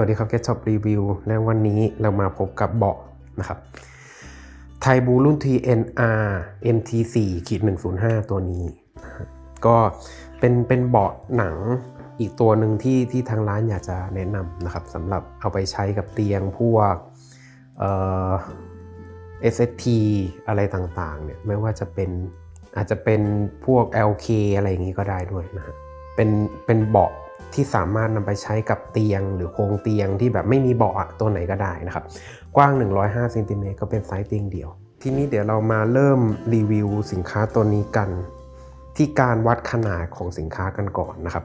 วัสดีครับ Get Shop Review และวันนี้เรามาพบกับเบาะนะครับไทบูรุ่น TNR MT4 ขีด105 ตัวนี้ ก็เป็นเป็นเบาะหนังอีกตัวหนึ่งที่ที่ทางร้านอยากจะแนะนำนะครับสำหรับเอาไปใช้กับเตียงพวกเอ่อ SST อะไรต่างๆเนี่ยไม่ว่าจะเป็นอาจจะเป็นพวก LK อะไรอย่างนี้ก็ได้ด้วยนะฮะเป็นเป็นเบาะ ที่สามารถนำไปใช้กับเตียงหรือโครงเตียงที่แบบไม่มีเบาะตัวไหนก็ได้นะครับ กว้าง 105เซนติเมตรก็เป็นไซส์เตียงเดี่ยว ทีนี้เดี๋ยวเรามาเริ่มรีวิวสินค้าตัวนี้กัน ที่การวัดขนาดของสินค้ากันก่อนนะครับ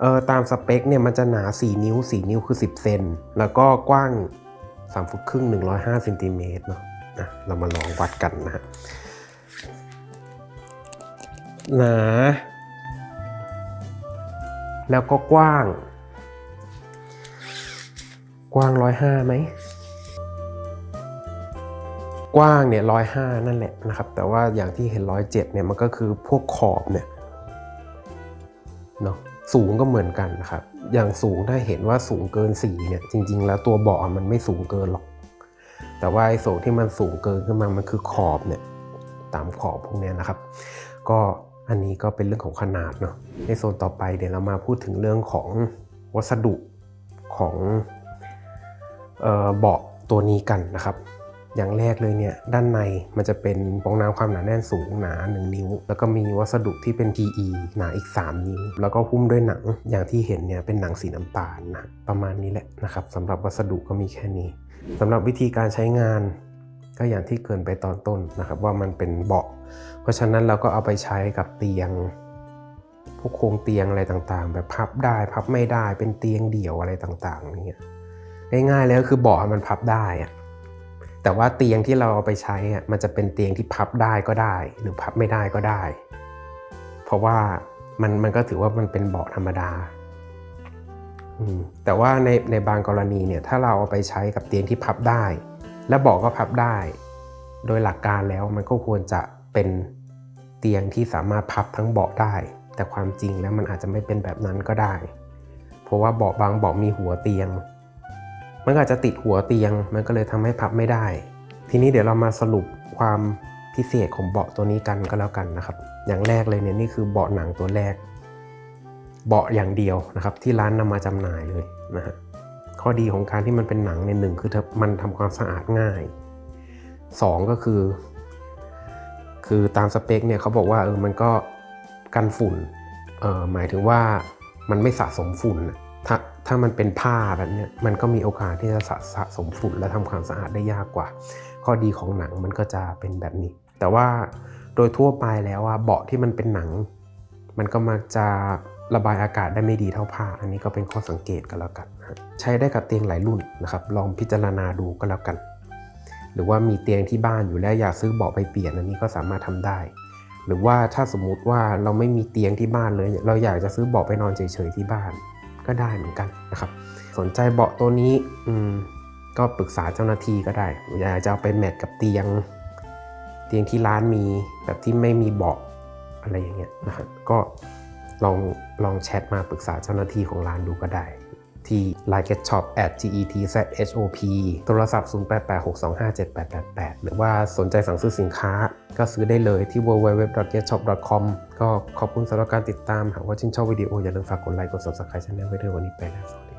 เออตามสเปคเนี่ยมันจะหนา 4 นิ้ว 4 นิ้วคือ 10 เซนแล้วก็กว้าง3ฟุตครึ่ง 105เซนติเมตรเนาะอะเรามาลองวัดกันนะฮะหนา แล้วก็กว้าง กว้าง105ไหมกว้างเนี่ยร้อยห้านั่นแหละนะครับ แต่ว่าอย่างที่เห็นร้อยเจ็ดเนี่ยมันก็คือพวกขอบเนี่ยเนาะสูงก็เหมือนกันนะครับ อย่างสูงถ้าเห็นว่าสูงเกินสี่เนี่ยจริง ๆ แล้วตัวเบาะมันไม่สูงเกินหรอก แต่ว่าไอ้โซที่มันสูงเกินขึ้นมามันคือขอบเนี่ยตามขอบพวกนี้นะครับ ก็ อันนี้ก็เป็นเรื่องของขนาดเนาะในโซนต่อไปเดี๋ยวเรามาพูดถึงเรื่องของวัสดุของเอ่อเบาะตัวนี้กันนะครับ อย่างแรกเลยเนี่ยด้านในมันจะเป็นฟองน้ำความหนาแน่นสูงหนา 1 นิ้ว แล้วก็มีวัสดุที่เป็น PE หนาอีก 3 นิ้ว แล้วก็หุ้มด้วยหนังอย่างที่เห็นเนี่ยเป็นหนังสีน้ำตาลนะประมาณนี้แหละนะครับสำหรับวัสดุก็มีแค่นี้สำหรับวิธีการใช้งาน ก็อย่างที่เกินไปตอนต้นนะครับ ว่ามันเป็นเบาะ เพราะฉะนั้นเราก็เอาไปใช้กับเตียงพวกโครงเตียงอะไรต่างๆ แบบพับได้พับไม่ได้เป็นเตียงเดี่ยวอะไรต่างๆอย่างเงี้ยง่ายๆเลยก็คือเบาะมันพับได้อะแต่ว่าเตียงที่เราเอาไปใช้อะมันจะเป็นเตียงที่พับได้ก็ได้ หรือพับไม่ได้ก็ได้ เพราะว่ามันมันก็ถือว่ามันเป็นเบาะธรรมดาแต่ว่าในในบางกรณีเนี่ยถ้าเราเอาไปใช้กับเตียงที่พับได้ และเบาะก็พับได้ โดยหลักการแล้วมันก็ควรจะเป็นเตียงที่สามารถพับทั้งเบาะได้ แต่ความจริงแล้วมันอาจจะไม่เป็นแบบนั้นก็ได้ เพราะว่าเบาะบางเบาะมีหัวเตียง มันอาจจะติดหัวเตียง มันก็เลยทำให้พับไม่ได้ ทีนี้เดี๋ยวเรามาสรุปความพิเศษของเบาะตัวนี้กันก็แล้วกันนะครับ อย่างแรกเลยเนี่ยนี่คือเบาะหนังตัวแรก เบาะอย่างเดียวนะครับ ที่ร้านนำมาจำหน่ายเลยนะฮะ ข้อดีของการที่มันเป็นหนังในหนึ่งคือมันทำความสะอาดง่ายสองก็คือ คือตามสเปคเนี่ยเขาบอกว่าเออมันก็กันฝุ่นเออหมายถึงว่ามันไม่สะสมฝุ่นถ้าถ้ามันเป็นผ้าแบบเนี้ยมันก็มีโอกาสที่จะสะสะสมฝุ่นและทำความสะอาดได้ยากกว่า ข้อดีของหนังมันก็จะเป็นแบบนี้ แต่ว่าโดยทั่วไปแล้วว่าเบาะที่มันเป็นหนัง มันก็มักจะ ระบายอากาศได้ไม่ดีเท่าผ้า อันนี้ก็เป็นข้อสังเกตกันแล้วกัน ใช้ได้กับเตียงหลายรุ่นนะครับ ลองพิจารณาดูก็แล้วกัน หรือว่ามีเตียงที่บ้านอยู่แล้วอยากซื้อเบาะไปเปลี่ยนอันนี้ก็สามารถทำได้ หรือว่าถ้าสมมุติว่าเราไม่มีเตียงที่บ้านเลย เราอยากจะซื้อเบาะไปนอนเฉยๆที่บ้านก็ได้เหมือนกันนะครับ สนใจเบาะตัวนี้อืมก็ปรึกษาเจ้าหน้าที่ก็ได้อยากจะเอาไปแมทกับเตียง เตียงที่ร้านมีแบบที่ไม่มีเบาะอะไรอย่างเงี้ยนะครับก็ ลองลองแชทมาปรึกษาเจ้าหน้าที่ของร้านดูก็ได้ ที่ line get shop at @getshop โทรศัพท์ 0886257888 หรือว่าสนใจสั่งซื้อสินค้า ก็ซื้อได้เลยที่ www.getshop.com ก็ขอบคุณสำหรับการติดตาม หากว่าชื่นชอบวิดีโออย่าลืมฝากกดไลค์กด subscribe ช่องไว้ด้วยวันนี้ไปแล้วสวัสดี